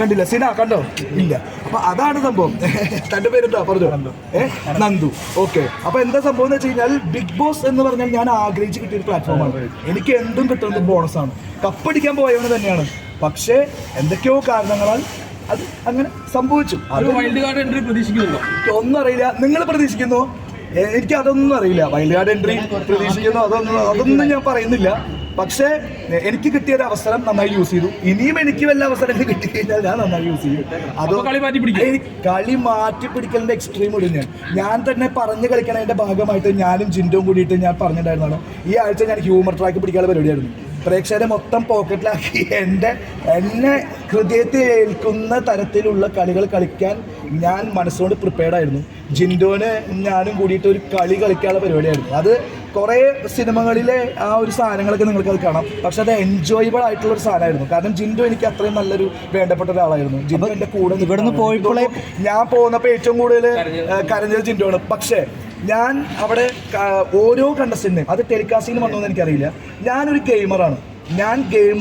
കണ്ടില്ല. സിന കണ്ടോ? ഇല്ല. അപ്പൊ അതാണ് സംഭവം. തന്റെ പേരെന്താ പറഞ്ഞു. ഏ? നന്ദു. ഓക്കെ. അപ്പൊ എന്താ സംഭവം എന്ന് വെച്ച് കഴിഞ്ഞാൽ ബിഗ് ബോസ് എന്ന് പറഞ്ഞാൽ ഞാൻ ആഗ്രഹിച്ച് കിട്ടിയ ഒരു പ്ലാറ്റ്ഫോമാണ് എനിക്ക് എന്തും കിട്ടുന്നത് ബോണസ് ആണ്. കപ്പടിക്കാൻ പോയവന് തന്നെയാണ്. പക്ഷേ എന്തൊക്കെയോ കാരണങ്ങളാൽ അത് അങ്ങനെ സംഭവിച്ചു. അത് വൈൽഡ് കാർഡ് എൻട്രി പ്രതീക്ഷിക്കുന്നുണ്ടോ? ഒന്നും അറിയില്ല. നിങ്ങൾ പ്രതീക്ഷിക്കുന്നു? എനിക്ക് അതൊന്നും അറിയില്ല. വൈൽഡ് കാർഡ് എൻട്രി പ്രതീക്ഷിക്കുന്നു. അതൊന്നും അതൊന്നും ഞാൻ പറയുന്നില്ല. പക്ഷേ എനിക്ക് കിട്ടിയ ഒരു അവസരം നന്നായി യൂസ് ചെയ്തു. ഇനിയും എനിക്ക് വല്ല അവസരം കിട്ടി കഴിഞ്ഞാൽ ഞാൻ നന്നായി യൂസ് ചെയ്യും. അത് കളി മാറ്റി പിടിക്കും. കളി മാറ്റി പിടിക്കലിന്റെ എക്സ്ട്രീം ഇടും ഞാൻ. ഞാൻ തന്നെ പറഞ്ഞു കളിക്കണതിന്റെ ഭാഗമായിട്ട് ഞാനും ജിൻഡും കൂടിയിട്ട് ഞാൻ പറഞ്ഞിട്ടുണ്ടായിരുന്നാണ് ഈ ആഴ്ച ഞാൻ ഹ്യൂമർ ട്രാക്ക് പിടിക്കാനുള്ള പരിപാടിയായിരുന്നു. പ്രേക്ഷകരെ മൊത്തം പോക്കറ്റിലാക്കി എന്റെ എന്നെ ഹൃദയത്തിൽ ഏൽക്കുന്ന തരത്തിലുള്ള കളികൾ കളിക്കാൻ ഞാൻ മനസ്സുകൊണ്ട് പ്രിപ്പയർഡ് ആയിരുന്നു. ജിൻഡോന് ഞാനും കൂടിയിട്ട് ഒരു കളി കളിക്കാനുള്ള പരിപാടിയായിരുന്നു. അത് കുറേ സിനിമകളിലെ ആ ഒരു സാധനങ്ങളൊക്കെ നിങ്ങൾക്ക് അത് കാണാം. പക്ഷെ അത് എൻജോയബിൾ ആയിട്ടുള്ള ഒരു സാധനമായിരുന്നു. കാരണം ജിൻഡോ എനിക്ക് അത്രയും നല്ലൊരു വേണ്ടപ്പെട്ട ഒരാളായിരുന്നു. ജിൻഡോ എന്റെ കൂടെ ഇവിടുന്ന് പോയപ്പോഴേ ഞാൻ പോകുന്നപ്പോൾ ഏറ്റവും കൂടുതൽ കരഞ്ഞത് ജിൻഡോ ആണ് പക്ഷേ ഞാൻ അവിടെ ഓരോ സിനിമയും അത് ടെലികാസ്റ്റിംഗ് വന്നോന്ന് എനിക്കറിയില്ല. ഞാനൊരു ഗെയിമറാണ്. ഞാൻ ഗെയിം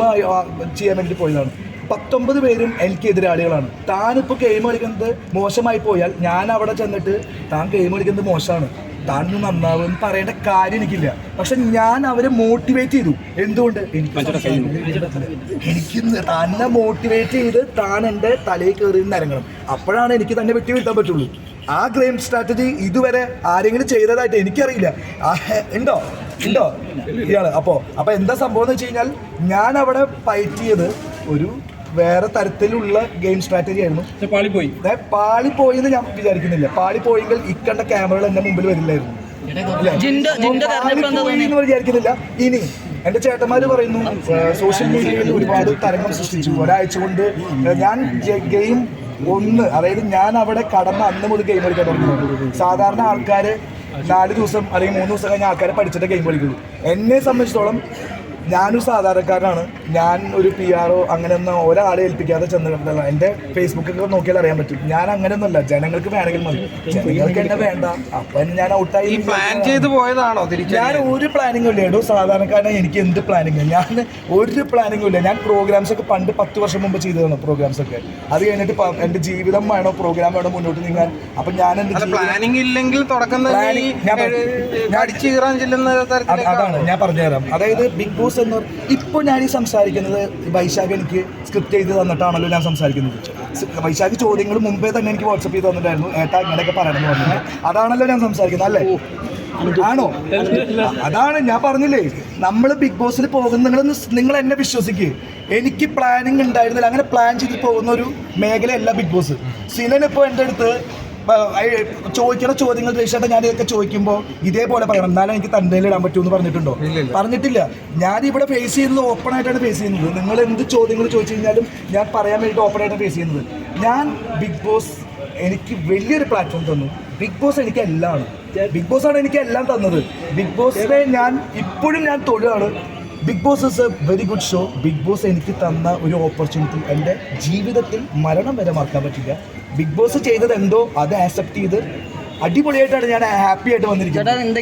ചെയ്യാൻ വേണ്ടി പോയതാണ്. പത്തൊമ്പത് പേരും എനിക്ക് എതിരാളികളാണ്. താനിപ്പോൾ ഗെയിം കളിക്കുന്നത് മോശമായി പോയാൽ ഞാൻ അവിടെ ചെന്നിട്ട് താൻ ഗെയിം കളിക്കുന്നത് മോശമാണ്. താൻ ഒന്ന് നന്നാവും എന്ന് പറയേണ്ട കാര്യം എനിക്കില്ല. പക്ഷെ ഞാൻ അവരെ മോട്ടിവേറ്റ് ചെയ്തു. എന്തുകൊണ്ട്? എനിക്ക് എനിക്ക് തന്നെ മോട്ടിവേറ്റ് ചെയ്ത് താൻ എന്റെ തലയിൽ കയറി നിരങ്ങണം അപ്പോഴാണ് എനിക്ക് തന്നെ വെട്ടി വീഴ്ത്താൻ പറ്റുള്ളൂ. ആ ക്രൈം സ്ട്രാറ്റജി ഇതുവരെ ആരെങ്കിലും ചെയ്തതായിട്ട് എനിക്കറിയില്ല. ഉണ്ടോ? ഉണ്ടോ? ഇയാൾ. അപ്പോ അപ്പൊ എന്താ സംഭവം എന്ന് വെച്ച് കഴിഞ്ഞാൽ ഞാൻ അവിടെ ഫൈറ്റ് ചെയ്ത് ഒരു വേറെ തരത്തിലുള്ള ഗെയിം സ്ട്രാറ്റജി ആയിരുന്നു. പാളിപ്പോയി പാളിപ്പോയി എന്ന് ഞാൻ വിചാരിക്കുന്നില്ല. പാളി പോയെങ്കിൽ ഇക്കണ്ട ക്യാമറകൾ എന്റെ മുമ്പിൽ വരില്ലായിരുന്നു. എന്ന് വിചാരിക്കുന്നില്ല. ഇനി എന്റെ ചേട്ടന്മാര് പറയുന്നു സോഷ്യൽ മീഡിയയിൽ ഒരുപാട് തരംഗം സൃഷ്ടിച്ചു. ഒരാഴ്ച കൊണ്ട് ഞാൻ ഗെയിം ഒന്ന് അതായത് ഞാൻ അവിടെ കടന്ന അന്ന് മുതൽ ഗെയിം കളിക്കാൻ തുടങ്ങി. സാധാരണ ആൾക്കാര് നാല് ദിവസം അല്ലെങ്കിൽ മൂന്ന് ദിവസം കഴിഞ്ഞ ആൾക്കാരെ പഠിച്ചിട്ട് ഗെയിം കളിക്കുള്ളൂ. എന്നെ സംബന്ധിച്ചിടത്തോളം ഞാനൊരു സാധാരണക്കാരനാണ്. ഞാൻ ഒരു പി ആറോ അങ്ങനെയൊന്നും ഒരാളെ ഏൽപ്പിക്കാതെ ചെന്നിട്ടുള്ള എന്റെ ഫേസ്ബുക്കൊക്കെ നോക്കിയാൽ അറിയാൻ പറ്റും. ഞാൻ അങ്ങനെയൊന്നുമല്ല. ജനങ്ങൾക്ക് വേണമെങ്കിൽ മതി. ജനങ്ങൾക്ക് എന്നെ വേണ്ട. അപ്പൊ ഞാൻ ഔട്ടായി പ്ലാൻ ചെയ്ത് പോയതാണോ ഞാൻ ഒരു പ്ലാനിങ്ങും ഇല്ല. കേട്ടോ സാധാരണക്കാരനെ എനിക്ക് എന്ത് പ്ലാനിങ് ഞാൻ ഒരു പ്ലാനിങ്ങും ഇല്ല. ഞാൻ പ്രോഗ്രാംസ് ഒക്കെ പണ്ട് പത്ത് വർഷം മുമ്പ് ചെയ്തതാണ് പ്രോഗ്രാംസ് ഒക്കെ. അത് കഴിഞ്ഞിട്ട് എന്റെ എന്റെ ജീവിതം വേണോ പ്രോഗ്രാം വേണോ മുന്നോട്ട് നീങ്ങാൻ? അപ്പൊ ഞാൻ എന്റെ പ്ലാനിങ് ഇല്ലെങ്കിൽ തുടക്കം അതാണ്. ഞാൻ പറഞ്ഞുതരാം. അതായത് ബിഗ് ബോസ് എന്ന് ഇപ്പോൾ ഞാൻ ഈ സംസാരിക്കുന്നത് വൈശാഖ് എനിക്ക് സ്ക്രിപ്റ്റ് ചെയ്ത് തന്നിട്ടാണല്ലോ ഞാൻ സംസാരിക്കുന്നത്. വൈശാഖ് ചോദ്യങ്ങൾ മുമ്പേ തന്നെ എനിക്ക് വാട്സപ്പ് ചെയ്ത് തന്നിട്ടായിരുന്നു. ഏട്ടാ ഇങ്ങനെയൊക്കെ പറയണമെന്ന് പറഞ്ഞത് അതാണല്ലോ ഞാൻ സംസാരിക്കുന്നത് അല്ലേ? ആണോ? അതാണ് ഞാൻ പറഞ്ഞില്ലേ നമ്മൾ ബിഗ് ബോസിൽ പോകുന്ന നിങ്ങൾ നിങ്ങൾ എന്നെ വിശ്വസിക്കുക എനിക്ക് പ്ലാനിങ് ഉണ്ടായിരുന്നില്ല. അങ്ങനെ പ്ലാൻ ചെയ്ത് പോകുന്ന ഒരു മേഖലയല്ല ബിഗ് ബോസ് സിനൻ ഇപ്പോൾ എന്റെ അടുത്ത് ചോദിക്കണ ചോദ്യങ്ങൾ രക്ഷേട്ട ഞാൻ ഇതൊക്കെ ചോദിക്കുമ്പോൾ ഇതേപോലെ പറയണം. എന്നാലും എനിക്ക് തണ്ടയിൽ ഇടാൻ പറ്റുമെന്ന് പറഞ്ഞിട്ടുണ്ടോ? പറഞ്ഞിട്ടില്ല. ഞാൻ ഇവിടെ ഫേസ് ചെയ്യുന്നത് ഓപ്പൺ ആയിട്ടാണ് ഫേസ് ചെയ്യുന്നത്. നിങ്ങൾ എന്ത് ചോദ്യങ്ങൾ ചോദിച്ചു കഴിഞ്ഞാലും ഞാൻ പറയാൻ വേണ്ടിയിട്ട് ഓപ്പൺ ആയിട്ട് ഫേസ് ചെയ്യുന്നത്. ഞാൻ ബിഗ് ബോസ് എനിക്ക് വലിയൊരു പ്ലാറ്റ്ഫോം തന്നു. ബിഗ് ബോസ് എനിക്ക് എല്ലാം ബിഗ് ബോസ് ആണ് എനിക്ക് എല്ലാം തന്നത്. ബിഗ് ബോസിനെ ഞാൻ ഇപ്പോഴും ഞാൻ തൊഴിലാണ് Bigg Boss is a very good show Bigg Boss എനിക്ക് തന്ന ഒരു ഓപ്പർച്യൂണിറ്റി എന്റെ ജീവിതത്തിൽ മരണം വരെ മറക്കാൻ പറ്റില്ല. ബിഗ് ബോസ് ചെയ്തത് എന്തോ അത് ആക്സെപ്റ്റ് ചെയ്ത് അടിപൊളിയായിട്ടാണ് ഞാൻ ഹാപ്പി ആയിട്ട് വന്നിരിക്കുന്നത്.